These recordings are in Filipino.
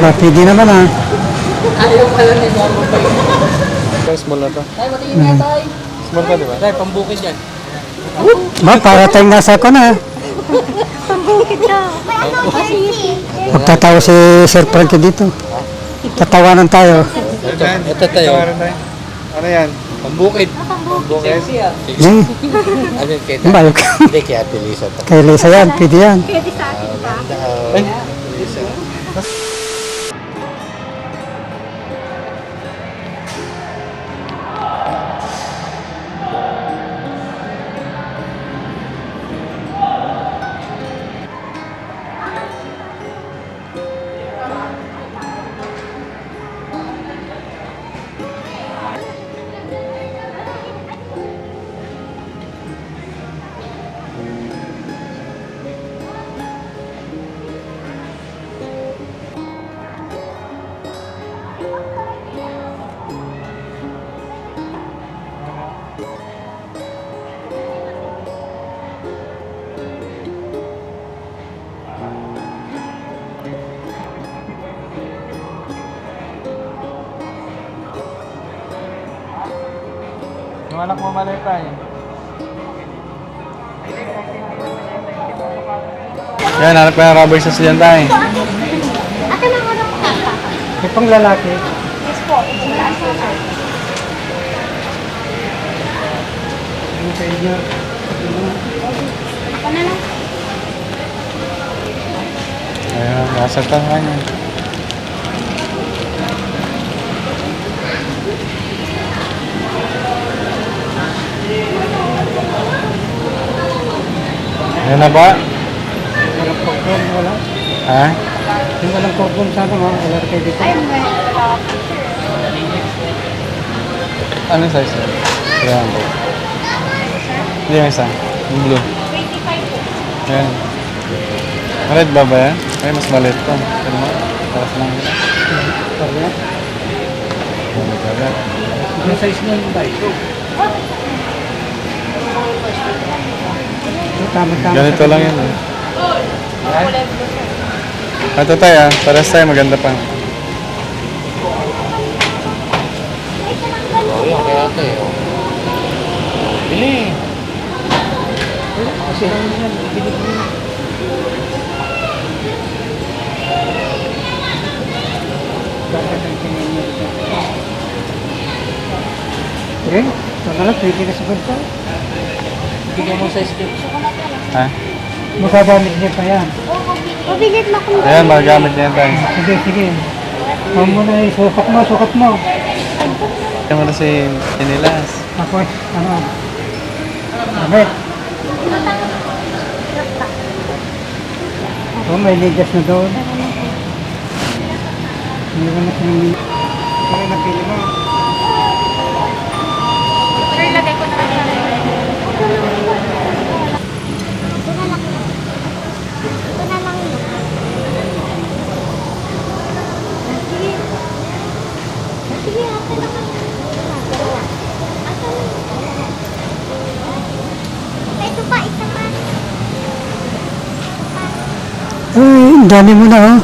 Ba, pwede naman ah. Ayaw pala ni Mama pa Kaya small na to. Tay, matingin nga tay. Small ka, di ba? Tay, pambukid yan. Ba, para tayong nasa ko na. Magtatawa si Sir Frankie dito. Tatawanan tayo. Ito, ito tayo. Ano yan? Pambukid. Bukid? Sexy ah. Yung, Ano yung kita? bayok. Hindi, kaya Ate Lisa. Kay Lisa yan, pwede yan. Ay, Yung anak mo malay tayo. Yan, hanap ko yung rubber sa siyan tayo. Ate, mga po kaka. May pang lalaki. Yes po. Wala sa akin. Ako na lang. Ayan, nasa tahan Ayan na ba? Walang cordon, wala. Ha? Yung walang cordon sana, mga lalaki dito. Ay, may. Ano yung size yan? 300. Hindi yung isa. Yung blue. 25 po. Ayan. Red ba ba yan? Ay, mas maliit to. Ano mo? Taas lang. Kaya, Ano ba yan? yung size nun, tayo. Tama-tama. Ganito lang yun eh. Ito tayo ah. Paras tayo maganda pa. oh, yun, kaya ate. oh. Bili. Kasi ano yan, mo dito? Eh, ito na lang, pwede na sa bansa. Bigyan mo sa script. Ha? Magagamit niya pa yan. Pabilit mo kung Ayan, magagamit niya yan tayo. Sige, sige. Huwag mo na eh, sukat mo, sukat mo. Kaya mo na si Inilas. Tapos, ano, gamit. Ito, may ligas na doon. Hindi mo na sinili. Kaya napili mo. Sir, lagay ko na lang sa Ito na lang. Ito na lang. Sige. Sige, ate na lang. Dalawa. Ate na lang. Ito pa, isa pa. Ay, ang dami mo na, oh.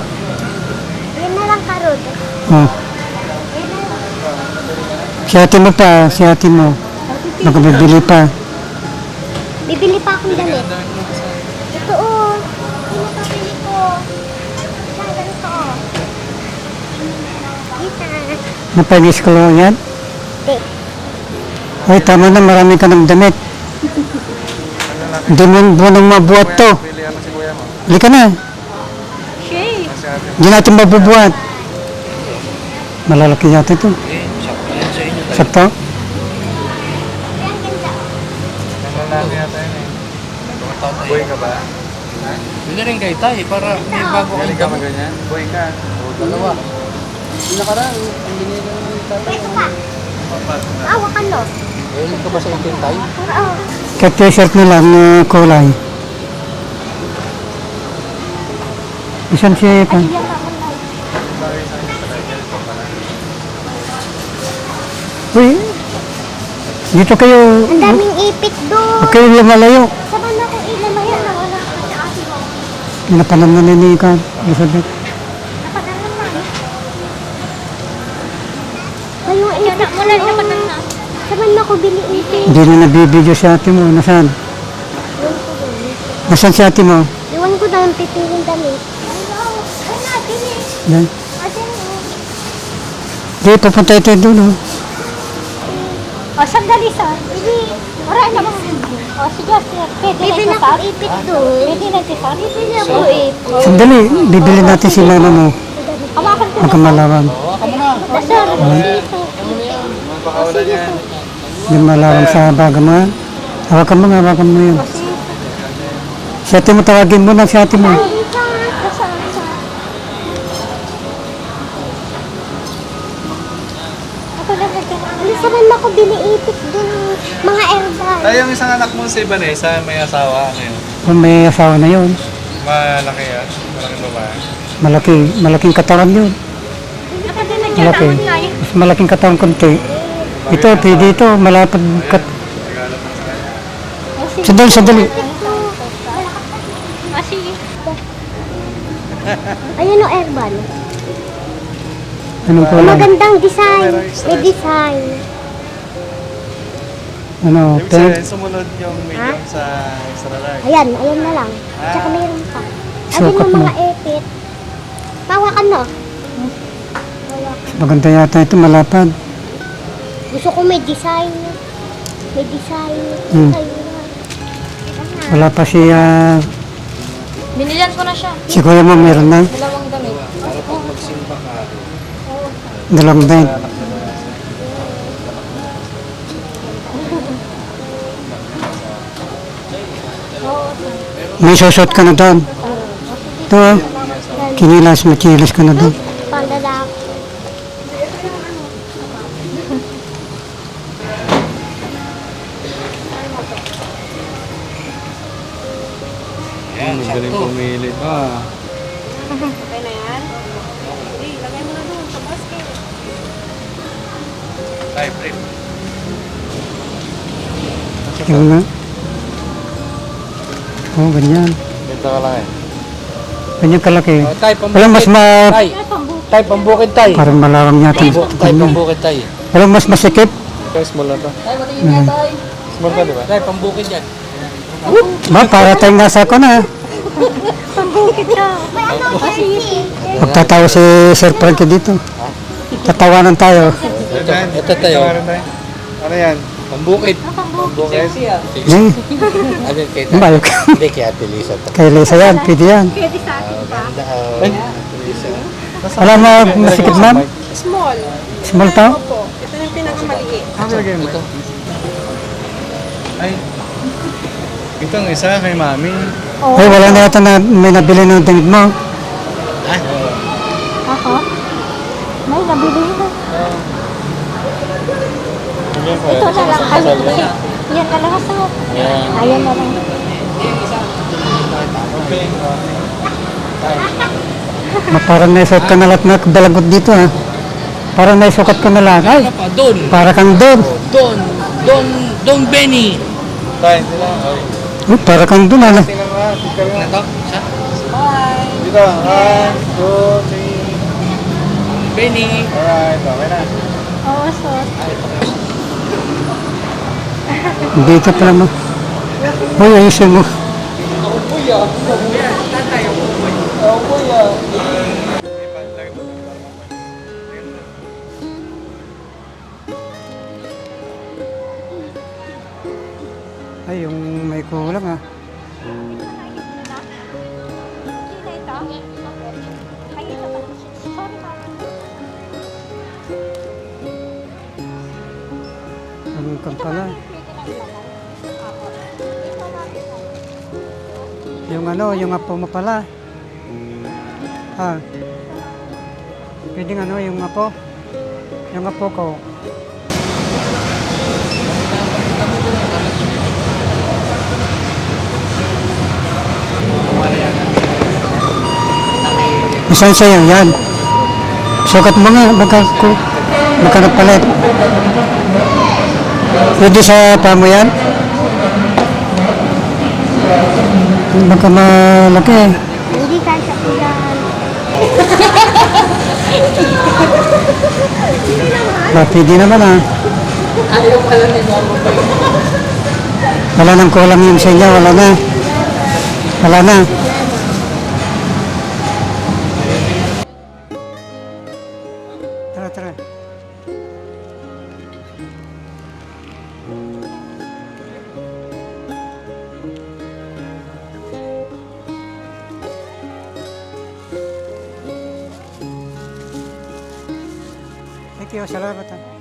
Yan na lang, Karod. oh. Si ate mo pa, si ate mo. Baka bibili pa. Bibili pa akong damit. Ito oh. Pinapabili ko. Siya, ganito oh. Kita. Napagis ko lang yan. Di. Ay, tama na, marami ka ng damit. Hindi mo mabuhat to. Mo si kuya mo. Halika na. Hindi natin mabubuhat. Malalaki yata ito. Eh, sakto yan sa inyo. Sakto? Natin yata yun eh. Boy ka ba? Bili rin kayo tayo para may bago kang Galing ka damit. maganyan? Boy ka. Dalawa. Yung nakaraan, ang binili ng tatay. Ito pa. Ah, wakan lo. Mahilig ka ba sa itim tayo? Oo. Kahit t-shirt na lang na kulay. Isan si Pan? Yan pa lang. Uy, dito kayo. Ang daming ipit doon. Huwag kayo lumalayo. Sa banda ko ilan na. Wala ka sa ate mo. Pinapanan na ni Ka, Elizabeth. Kaya na, wala siya patal na. Saban mo ako bili ito. Hindi na nabibideo si ate mo. Nasaan? Nasaan si ate mo? Iwan ko daw ang pipiling damit. Ay. Yan. Atin Di, pupunta ito doon. Oh. O, sandali sa. Hindi. Maray naman. O, sige, sige. Pwede na ito na ako ipit doon. Pwede na ito sa. Bibi na ako ipit. Sandali, bibili natin si mama mo. Hawakan ko. Ang kamalawan. O, sir. Mapakawalan yan. Yung malawan sa baga mo. ah. Hawakan mo nga, hawakan mo yun. Si ate mo, tawagin mo lang si ate mo. Ako Tayo yung isang anak mo si Vanessa, may asawa ngayon. Kung may asawa na yun, Malaki yan. Malaking babae. malaki, malaking katawan yun. Din Malaki. nagkataon na. Mas malaking katawan konti. Ito, pwede ito, malapad kat... O, sige. Sandali, sandali. O, sige. Ayun o herbal. Anong kulay? Magandang design. May design. Ano, Ibig sabihin, sumunod yung medium sa extra large. Ayan, ayan na lang. Tsaka mayroon pa. Ayun Sukat yung mo. mga ipit. Tawakan mo. Maganda yata ito, malapad. Gusto ko may design. May design. Hmm. Ayun. Wala pa si, ah, Binilan ko na siya. si kuya mo, meron na. Dalawang damit. Dalawang din. May susot ka na doon. Ito, kinilas, machilas ka na doon. Pandalak. Yan, magaling pumili. Ah. Type rip. Yung nga. Oh, ganyan. Dito ka lang eh. Ganyan kalaki. Tay, pambukid. Walang mas ma... Tay, tay, pambukid tay. Parang malawang yata. Tay, pambukid tay. Walang mas masikip. Tay, small na to. Hmm. Small ka, di ba? Tay, pambukid yan. Ba, para tayong nasa ko na. Pambukit ka. O, sige. Magtatawa si Sir Frankie dito. Tatawanan tayo. Ito tayo. Ano yan? Pambukid. Pambukid. Eh, Ano kay bayok. Hindi kay Ate Lisa to. Kay Lisa yan, pwede yan. Pwede sa akin pa. Ay, Alam mo, masikip ma'am? Small. Small to? Opo. Ito yung pinakamaliit. ito. Ay. Itong isa kay Mami. Ay, wala na yata na may nabili ng damit mo. Ako? May nabili na. Ito na lang. Ay, yan na lang sa. Ayan na lang. Ma, Parang naisuot ka na lahat na dalagot dito ha. Parang naisukat ko na lahat. Ay, pa doon, para kang doon. doon, doon, doon Benny. Tayo sila. Ay. Oh, para kang doon ano. Tingnan mo ha. Tingnan mo. Ito, siya. Dito. One, two, three. Benny. Alright. Okay na. Oo, so. Dito pala mo. Uy, ayusin mo. Ay, yung may kulang ah. Hindi na ito. Ay, ito pa. Sorry, mama. Ang kang pala. Pwede na ilagay. Ako. Ito. Yung ano, yung apo mo pala. Ah. Pwede ano, yung apo. Yung apo ko. Saan sa'yo? Yan. Sukat mo nga, baka ko, baka nagpalit. Pwede sa pamuyan? Baka malaki. Hindi ka sa ulan. ba, ah, pwede naman ah. Ayaw pala ni Momo Wala nang kulang yung sa inyo, wala na. Wala na. Tara, tara. سلامة